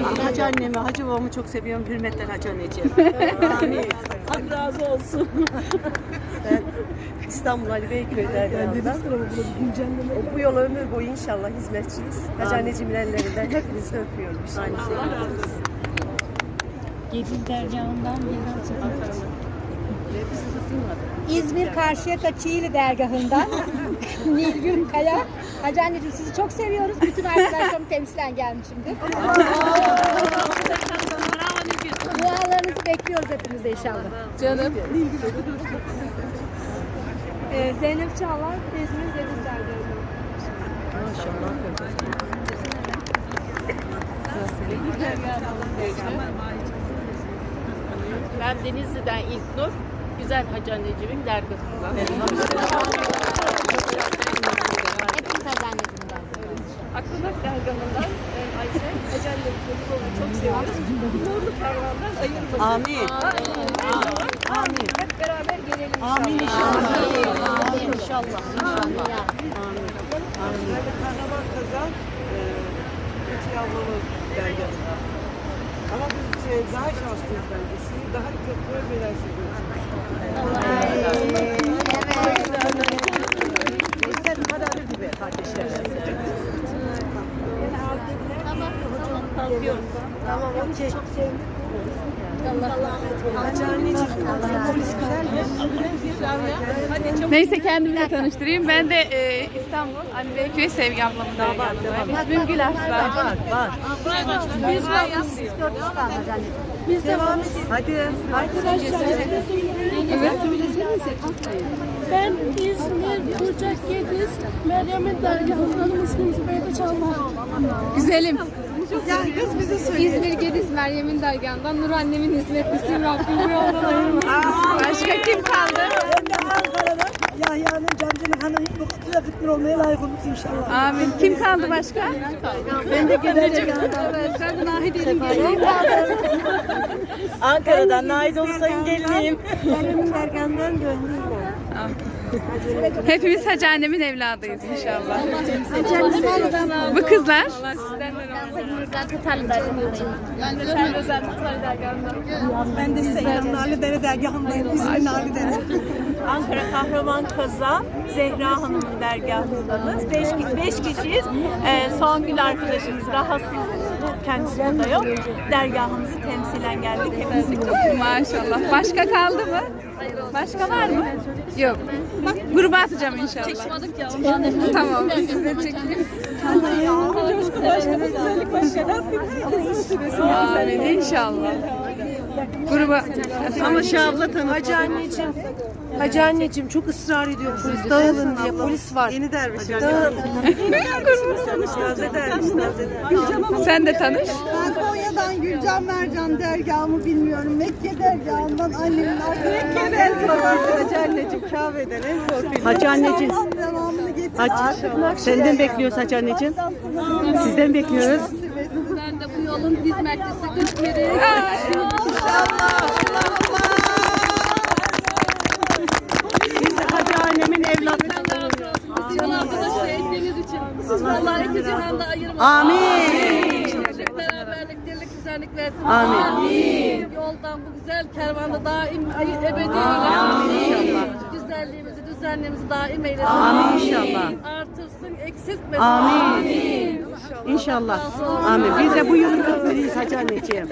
İnşallah. Hacı annemi, hacı babamı çok seviyorum. Hürmetler hacı anneciğim. Amin. Allah razı olsun. Ben İstanbul Ali Beyköy'den geldim. Bu yol ömür boyu inşallah hizmetçiyiz. Hacı anneciğimin ellerinden hepinizi öpüyorum. Aynı şekilde. Gediz dergahından biraz İzmir Karşıyaka Çiğli dergahından Nilgün Kaya. Hacı anneciğim sizi çok seviyoruz. Bütün arkadaşlarım temsilen gelmişimdir. Dualarınızı bekliyoruz hepimiz de inşallah. Canım. Ee, Zeynep Çağlar, İzmir Deniz Dergahı'ndan. Ben Denizli'den İlknur. Güzel hacı anneciğimin dergahından. Hepimiz anneciğimden. Aklıma dergahından e, Ayşe. Hacı annemin çocukluğunu çok seviyoruz. Nurlu kervandan ayırmasın. Amin. Amin. Hep beraber gelelim inşallah. Amin inşallah. Amin inşallah. İnşallah. Ben de Kahraman Kazan, e, Ütü ablamın dergahında. Daha şanslıyız bence. Sizi daha çok bölmeler seviyoruz. Tamam, okey. Anneciğim, polis Neyse kendimi tanıştırayım. Ben de e, İstanbul Beyköy Sevgi ablamın dergahındayım. İsmim Gül Aslan. var, var. Biz de var. Hadi. Ben İzmir Burcak Gediz Meryem'in dergahından ismim Zübeyde Çalmaz. Güzelim. Yani kız bize söyle. İzmir Gediz Meryem'in dergahından Nur annemin hizmetlisiyim. Rabbim bu yoldan ayırmasın. Başka kim kaldı? Ankara'da Yahya'nın Camcı'nın hanımı bu kutuya kıtmır olmaya layık oluruz inşallah. Amin. Kim kaldı başka? Ben de gelecek Ben Nahide'nin geleyim. Ankara'dan Naide Ulusoy'un geliniyim. Benim dergamdan gönlüm Hepimiz Hacı annemin evladıyız inşallah. Bu kızlar? Ben de Seyhan Nali Dere dergahındayım. İsmi Nali Dere. Ankara Kahraman Kaza Zehra Hanım'ın dergahındayız. Beş, beş kişiyiz. Ee, Songül arkadaşımız rahatsız. Kendisi burada yok. Dergahımızı temsilen geldik. Hepimiz Maşallah. Başka kaldı mı? Başka var mı? Yok. Gruba atacağım inşallah. Tamam. Siz de çekin. Amin inşallah. Gruba Ama Şahla tanı. Hacı anneciğim. Hacı anneciğim çok ısrar ediyor polis. Dağılın diye polis var. Yeni derviş. Dağılın. Taze derviş. Sen de tanış. Ben Konya'dan Gülcan Mercan dergahımı bilmiyorum. Mekke dergahından annemin arkadaşı. En zor Hacı anneciğim Kabe'den en zor film. Hacı anneciğim. Hacı. Senden bekliyoruz Hacı anneciğim. Sizden bekliyoruz. Ben de bu yolun hizmetçisi Biz Hacı annemin evlatları. Sizin arkadaş şehitliğiniz için. Allah iki cihanda ayırmasın. Amin. Beraberlik, dirlik, güzellik versin. Amin. Yoldan bu güzel kervanda daim ebedi eylesin. Güzelliğimizi, düzenliğimizi daim eylesin. Amin inşallah. Artırsın, eksiltmesin. Amin. İnşallah. Amin. Biz de bu yılın kızlarıyız Hacı anneciğim.